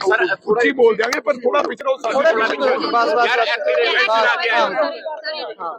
Sir ਉੱਚੀ ਬੋਲ ਦਿਆਂਗੇ ਪਰ ਥੋੜਾ ਪਿਛੜੋ ਥੋੜਾ ਪਿੱਛੇ ਬਸ ਬਸ ਯਾਰ ਦੇ ਵਿੱਚ ਆ ਗਿਆ ਹਾਂ।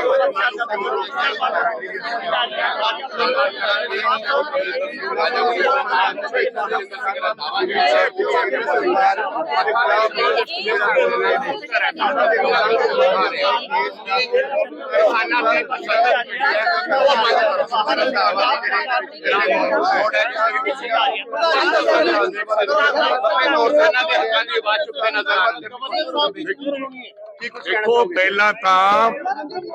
ਨੌਜਵਾਨਾਂ ਦੇ ਹੱਕਾਂ ਦੀ ਆਵਾਜ਼ ਚੁੱਕਦੇ ਨਜ਼ਰ ਆ ਰਹੇ ਦੇਖੋ, ਪਹਿਲਾਂ ਤਾਂ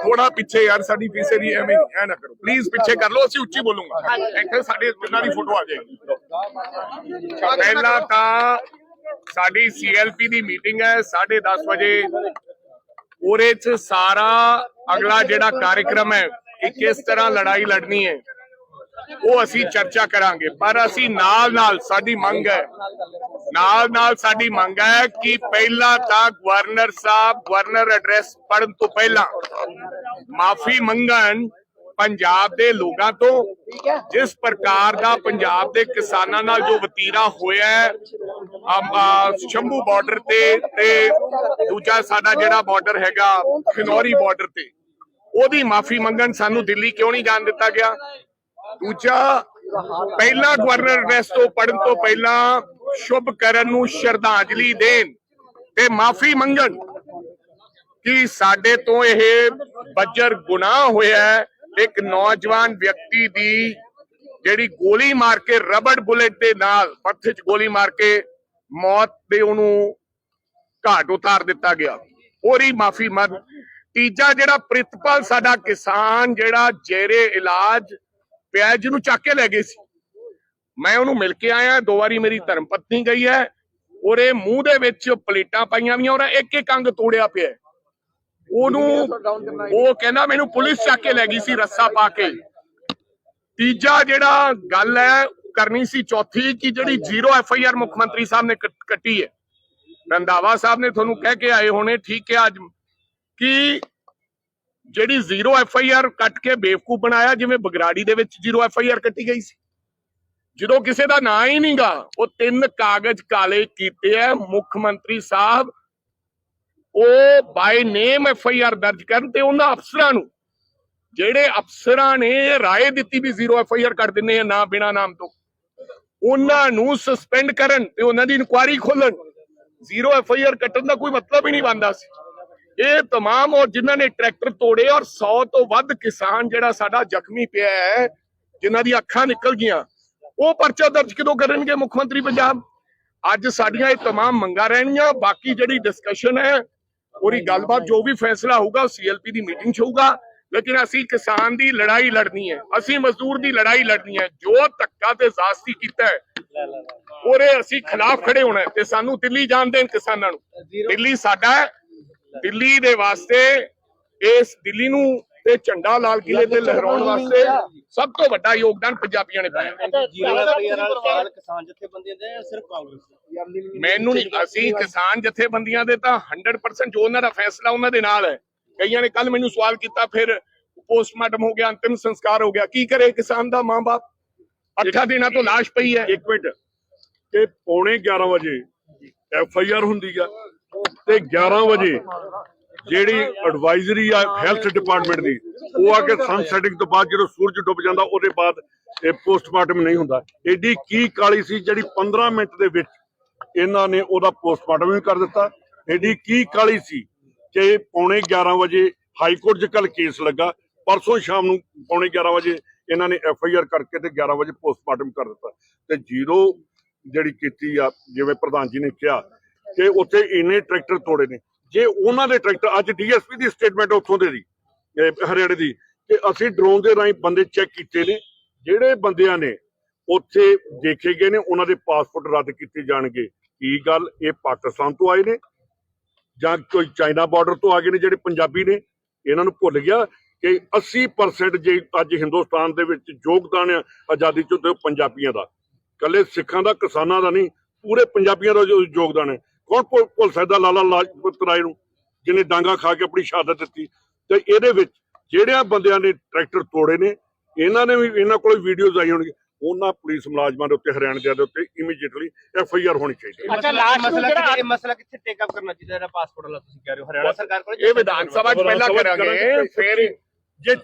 ਥੋੜਾ ਪਿੱਛੇ ਯਾਰ, ਸਾਡੀ ਫੀਸੇ ਦੀ ਐਵੇਂ ਐ ਨਾ ਕਰੋ। ਪਲੀਜ਼ ਪਿੱਛੇ ਕਰ ਲਓ, ਅਸੀਂ ਉੱਚੀ ਬੋਲੂਗਾ। ਇੱਥੇ ਸਾਡੇ ਤਿੰਨਾਂ ਦੀ ਫੋਟੋ ਆ ਜਾਏਗੀ। ਪਹਿਲਾਂ ਤਾਂ ਸਾਡੀ ਸੀਐਲਪੀ ਦੀ ਮੀਟਿੰਗ ਹੈ 10:30 ਵਜੇ। ਉਹਦੇ ਚ ਸਾਰਾ ਅਗਲਾ ਜਿਹੜਾ ਕਾਰਜਕ੍ਰਮ ਹੈ ਕਿ ਕਿਸ ਤਰ੍ਹਾਂ ਲੜਾਈ ਲੜਨੀ ਹੈ ਉਹ ਅਸੀਂ ਚਰਚਾ ਕਰਾਂਗੇ, ਪਰ ਅਸੀਂ ਨਾਲ ਨਾਲ ਸਾਡੀ ਮੰਗ ਹੈ। ਨਾਲ ਨਾਲ ਸਾਡੀ ਮੰਗ ਹੈ ਕਿ ਪਹਿਲਾਂ ਤਾਂ ਗਵਰਨਰ ਸਾਹਿਬ, ਗਵਰਨਰ ਐਡਰੈਸ ਪੜਨ ਤੋਂ ਪਹਿਲਾਂ ਮਾਫੀ ਮੰਗਣ ਪੰਜਾਬ ਦੇ ਲੋਕਾਂ ਤੋਂ, ਜਿਸ ਪ੍ਰਕਾਰ ਦਾ ਪੰਜਾਬ ਦੇ ਕਿਸਾਨਾਂ ਨਾਲ ਜੋ ਵਤੀਰਾ ਹੋਇਆ ਹੈ ਸ਼ੰਭੂ ਬਾਰਡਰ ਤੇ ਤੇ ਦੂਜਾ ਸਾਡਾ ਜਿਹੜਾ ਬਾਰਡਰ ਹੈਗਾ, ਖਨੌਰੀ ਬਾਰਡਰ ਤੇ, ਉਹਦੀ ਮਾਫੀ ਮੰਗਣ ਸਾਨੂੰ ਦਿੱਲੀ ਕਿਉਂ ਨਹੀਂ ਜਾਣ ਦਿੱਤਾ ਗਿਆ? ਦੂਜਾ, ਪਹਿਲਾ ਗਵਰਨਰ ਐਡਰੈਸ ਤੋਂ ਪੜਨ ਤੋਂ ਪਹਿਲਾਂ ਸ਼ੁਭ ਕਰਨ ਨੂੰ ਸ਼ਰਧਾਂਜਲੀ ਦੇਣ ਤੇ ਮਾਫੀ ਮੰਗਣ ਕਿ ਸਾਡੇ ਤੋਂ ਇਹ ਬੱਜਰ ਗੁਨਾਹ ਹੋਇਆ ਇੱਕ ਨੌਜਵਾਨ ਵਿਅਕਤੀ ਦੀ ਜਿਹੜੀ ਗੋਲੀ ਮਾਰ ਕੇ ਰਬੜ ਬੁਲੇਟ ਦੇ ਨਾਲ ਪੱਥੇ 'ਚ ਗੋਲੀ ਮਾਰ ਕੇ ਮੌਤ ਦੇ ਉਹਨੂੰ ਘਾਟ ਉਤਾਰ ਦਿੱਤਾ ਗਿਆ। ਉਹਦੀ ਮਾਫੀ ਮੰਗ। ਤੀਜਾ ਜਿਹੜਾ ਪ੍ਰਿਤਪਾਲ, ਸਾਡਾ ਕਿਸਾਨ ਜਿਹੜਾ ਜੇਰੇ ਇਲਾਜ ਪਿਆ ਜਿਹਨੂੰ ਚੱਕ ਕੇ ਲੈ ਗਏ ਸੀ। ਮੈਂ ਉਹਨੂੰ ਮਿਲ ਕੇ ਆਇਆ, ਦੋ ਵਾਰੀ ਮੇਰੀ ਧਰਮ ਪਤਨੀ ਗਈ ਹੈ। ਉਹਦੇ ਮੂੰਹ ਦੇ ਵਿੱਚ ਪਲੇਟਾਂ ਪਾਈਆਂ ਵੀਆਂ ਉਹਦਾ ਇੱਕ ਇੱਕ ਅੰਗ ਤੋੜਿਆ ਪਿਆ। ਉਹਨੂੰ ਉਹ ਕਹਿੰਦਾ ਮੈਨੂੰ ਪੁਲਿਸ ਚੱਕ ਕੇ ਲੈ ਗਈ ਸੀ, ਰੱਸਾ ਪਾ ਕੇ। ਤੀਜਾ ਜਿਹੜਾ ਗੱਲ ਹੈ ਕਰਨੀ ਸੀ ਚੌਥੀ, ਕਿ ਜਿਹੜੀ ਜ਼ੀਰੋ ਐਫ ਆਈ ਆਰ ਮੁੱਖ ਮੰਤਰੀ ਸਾਹਿਬ ਨੇ ਕੱਟੀ ਹੈ। ਰੰਧਾਵਾ ਸਾਹਿਬ ਨੇ ਤੁਹਾਨੂੰ ਕਹਿ ਕੇ ਆਏ ਹੋਣੇ, ਠੀਕ ਹੈ ਅੱਜ, ਕਿ ਜਿਹੜੀ ਜ਼ੀਰੋ ਐਫ ਆਈ ਆਰ ਕੱਟ ਕੇ ਬੇਵਕੂਫ ਬਣਾਇਆ, ਜਿਵੇਂ ਬਗਰਾੜੀ ਦੇ ਵਿੱਚ ਜ਼ੀਰੋ ਐਫ ਆਈ ਆਰ ਕੱਟੀ ਗਈ ਸੀ। ਜਦੋਂ ਕਿਸੇ ਦਾ ਨਾਂ ਹੀ ਨਹੀਂਗਾ ਉਹ ਤਿੰਨ ਕਾਗਜ਼ ਕਾਲੇ ਕੀਤੇ ਐ, ਮੁੱਖ ਮੰਤਰੀ ਸਾਹਿਬ, ਉਹ ਬਾਈ ਨੇਮ ਐਫ ਆਈ ਆਰ ਦਰਜ ਕਰਨ ਤੇ ਉਹਨਾਂ ਅਫਸਰਾਂ ਨੂੰ, ਜਿਹੜੇ ਅਫਸਰਾਂ ਨੇ ਰਾਏ ਦਿੱਤੀ ਵੀ ਜ਼ੀਰੋ ਐਫ ਆਈ ਆਰ ਕਰ ਦਿੰਨੇ ਆ, ਨਾ ਬਿਨਾ ਨਾਮ ਤੋਂ, ਉਹਨਾਂ ਨੂੰ ਸਸਪੈਂਡ ਕਰਨ ਤੇ ਉਹਨਾਂ ਦੀ ਇਨਕੁਆਇਰੀ ਖੋਲਣ ਜ਼ੀਰੋ ਐਫ ਆਈ ਆਰ ਕੱਟਣ ਦਾ ਕੋਈ ਮਤਲਬ ਹੀ ਨਹੀਂ ਬਣਦਾ ਸੀ। ਇਹ तमाम ਔਰ ਜਿਨ੍ਹਾਂ ਨੇ ਟਰੈਕਟਰ ਤੋੜੇ ਔਰ 100 ਤੋਂ ਵੱਧ ਕਿਸਾਨ ਜਿਹੜਾ ਸਾਡਾ ਜ਼ਖਮੀ ਪਿਆ ਹੈ ਜਿਨ੍ਹਾਂ ਦੀ ਅੱਖਾਂ ਨਿਕਲ ਗਈਆਂ ਉਹ ਪਰਚਾ ਦਰਜ ਕਦੋਂ ਕਰਨਗੇ ਮੁੱਖ ਮੰਤਰੀ ਪੰਜਾਬ ਅੱਜ ਸਾਡੀਆਂ ਇਹ तमाम ਮੰਗਾਂ ਰਹਿਣੀਆਂ ਬਾਕੀ ਜਿਹੜੀ ਡਿਸਕਸ਼ਨ ਹੈ ਉਹਦੀ ਗੱਲਬਾਤ ਜੋ ਵੀ ਫੈਸਲਾ ਹੋਊਗਾ ਸੀਐਲਪੀ ਦੀ ਮੀਟਿੰਗ 'ਚ ਹੋਊਗਾ ਲੇਕਿਨ ਅਸੀਂ ਕਿਸਾਨ ਦੀ ਲੜਾਈ ਲੜਨੀ ਹੈ ਅਸੀਂ ਮਜ਼ਦੂਰ ਦੀ ਲੜਾਈ ਲੜਨੀ ਹੈ ਜੋ ਧੱਕਾ ਤੇ ਜ਼ਾਸਤੀ ਕੀਤਾ ਹੈ ਉਹਦੇ ਅਸੀਂ ਖਿਲਾਫ ਖੜੇ ਹੋਣਾ ਹੈ ਤੇ ਸਾਨੂੰ ਦਿੱਲੀ ਜਾਣ ਦੇਣ ਕਿਸਾਨਾਂ ਨੂੰ ਦਿੱਲੀ ਸਾਡਾ ਹੈ ਦਿੱਲੀ ਦੇ ਵਾਸਤੇ ਇਸ ਦਿੱਲੀ ਨੂੰ ਤੇ ਝੰਡਾ ਲਾਲ ਕਿਲੇ ਤੇ ਲਹਿਰਾਉਣ ਵਾਸਤੇ ਸਭ ਤੋਂ ਵੱਡਾ ਯੋਗਦਾਨ ਪੰਜਾਬੀਆਂ ਨੇ ਪਾਇਆ। ਮੈਨੂੰ ਨਹੀਂ ਅਸੀਂ ਕਿਸਾਨ ਜਥੇਬੰਦੀਆਂ ਦੇ ਤਾਂ 100% ਜੋ ਉਹਨਾਂ ਦਾ ਫੈਸਲਾ ਉਹਨਾਂ ਦੇ ਨਾਲ ਹੈ। ਕਈਆਂ ਨੇ ਕੱਲ ਮੈਨੂੰ ਸਵਾਲ ਕੀਤਾ ਫਿਰ ਪੋਸਟਮਾਰਟਮ ਹੋ ਗਿਆ ਅੰਤਿਮ ਸੰਸਕਾਰ ਹੋ ਗਿਆ। ਕੀ ਕਰੇ ਕਿਸਾਨ ਦਾ ਮਾਂ-ਬਾਪ? ਅੱਠਾਂ ਦਿਨਾਂ ਤੋਂ ਲਾਸ਼ ਪਈ ਹੈ। ਇੱਕ ਮਿੰਟ। ਕਿ ਪੌਣੇ 11 ਵਜੇ ਐਫ ਆਈ ਆਰ ਹੁੰਦੀ ਆ। ਤੇ 11 ਵਜੇ ਜਿਹੜੀ ਐਡਵਾਈਜ਼ਰੀ ਆ ਹੈਲਥ ਡਿਪਾਰਟਮੈਂਟ ਦੀ, ਉਹ ਆ ਕੇ ਸਨ ਤੋਂ ਬਾਅਦ ਜਦੋਂ ਸੂਰਜ ਡੁੱਬ ਜਾਂਦਾ, ਉਹਦੇ ਬਾਅਦ ਇਹ ਪੋਸਟਮਾਰਟਮ ਨਹੀਂ ਹੁੰਦਾ। ਏਡੀ ਕੀ ਕਾਲੀ ਸੀ ਜਿਹੜੀ 15 ਮਿੰਟ ਦੇ ਵਿੱਚ ਇਹਨਾਂ ਨੇ ਉਹਦਾ ਪੋਸਟਮਾਰਟਮ ਵੀ ਕਰ ਦਿੱਤਾ। ਏਡੀ ਕੀ ਕਾਲੀ ਸੀ ਕਿ ਪੌਣੇ 11 ਵਜੇ ਹਾਈ ਕੋਰਟ 'ਚ ਕੱਲ ਕੇਸ ਲੱਗਾ। ਪਰਸੋਂ ਸ਼ਾਮ ਨੂੰ ਪੌਣੇ 11 ਵਜੇ ਇਹਨਾਂ ਨੇ ਐਫ ਆਈ ਆਰ ਕਰਕੇ ਤੇ 11 ਵਜੇ ਪੋਸਟਮਾਰਟਮ ਕਰ ਦਿੱਤਾ। ਤੇ ਜ਼ੀਰੋ ਜਿਹੜੀ ਕੀਤੀ ਆ, ਜਿਵੇਂ ਪ੍ਰਧਾਨ ਜੀ ਨੇ ਕਿਹਾ ਕਿ ਉੱਥੇ ਇੰਨੇ ਟਰੈਕਟਰ ਤੋੜੇ ਨੇ। ਜੇ ਉਹਨਾਂ ਦੇ ਟਰੈਕਟਰ, ਅੱਜ ਡੀਐਸਪੀ ਦੀ ਸਟੇਟਮੈਂਟ ਉੱਥੋਂ ਦੇ ਦੀ ਇਹ ਹਰਿਆਣੇ ਦੀ, ਕਿ ਅਸੀਂ ਡਰੋਨ ਦੇ ਰਾਹੀਂ ਬੰਦੇ ਚੈੱਕ ਕੀਤੇ ਨੇ, ਜਿਹੜੇ ਬੰਦਿਆਂ ਨੇ ਉੱਥੇ ਦੇਖੇ ਗਏ ਨੇ, ਉਹਨਾਂ ਦੇ ਪਾਸਪੋਰਟ ਰੱਦ ਕੀਤੇ ਜਾਣਗੇ। ਕੀ ਗੱਲ? ਇਹ ਪਾਕਿਸਤਾਨ ਤੋਂ ਆਏ ਨੇ, ਜਾਂ ਕੋਈ ਚਾਈਨਾ ਬਾਰਡਰ ਤੋਂ ਆ ਗਏ ਨੇ, ਜਿਹੜੇ ਪੰਜਾਬੀ ਨੇ? ਇਹਨਾਂ ਨੂੰ ਭੁੱਲ ਗਿਆ ਕਿ 80% ਜੇ ਅੱਜ ਹਿੰਦੁਸਤਾਨ ਦੇ ਵਿੱਚ ਯੋਗਦਾਨ ਹੈ ਆਜ਼ਾਦੀ ਚੋਂ, ਤੇ ਪੰਜਾਬੀਆਂ ਦਾ। ਕੱਲੇ ਸਿੱਖਾਂ ਦਾ, ਕਿਸਾਨਾਂ ਦਾ ਨਹੀਂ, ਪੂਰੇ ਪੰਜਾਬੀਆਂ ਦਾ ਯੋਗਦਾਨ ਹੈ। ਕੌਣ ਭੁੱਲ ਸਕਦਾ ਲਾਲਾ ਲਾਜਪਤ ਰਾਏ ਨੂੰ ਜਿਹਨੇ ਡਾਂਗਾ ਖਾ ਕੇ ਆਪਣੀ ਸ਼ਹਾਦਤ ਦਿੱਤੀ। ਤੇ ਇਹਦੇ ਵਿੱਚ ਜਿਹੜਿਆਂ ਬੰਦਿਆਂ ਨੇ ਟਰੈਕਟਰ ਤੋੜੇ ਨੇ ਇਹਨਾਂ ਨੇ ਵੀ ਇਹਨਾਂ ਕੋਲ ਵੀਡੀਓਜ਼ ਆਈ ਹੋਣਗੀਆਂ। ਉਹਨਾਂ ਪੁਲਿਸ ਮੁਲਾਜ਼ਮਾਂ ਦੇ ਉੱਤੇ ਹਰਿਆਣਾ ਦੇ ਉੱਤੇ ਇਮੀਡੀਏਟਲੀ ਐਫ ਆਈ ਆਰ ਹੋਣੀ ਚਾਹੀਦੀ ਹੈ। ਅੱਛਾ ਲਾਸਟ ਮਸਲਾ ਇਹ ਮਸਲਾ ਕਿੱਥੇ ਟੇਕ ਅਪ ਕਰਨਾ ਚਾਹੀਦਾ? ਜਿਹੜਾ ਪਾਸਪੋਰਟ ਵਾਲਾ ਤੁਸੀਂ ਕਹਿ ਰਹੇ ਹੋ। ਹਰਿਆਣਾ ਸਰਕਾਰ ਕੋਲ ਇਹ ਵਿਧਾਨ ਸਭਾ ਚ ਪਹਿਲਾਂ ਕਰਾਂਗੇ ਫਿਰ ਜੇ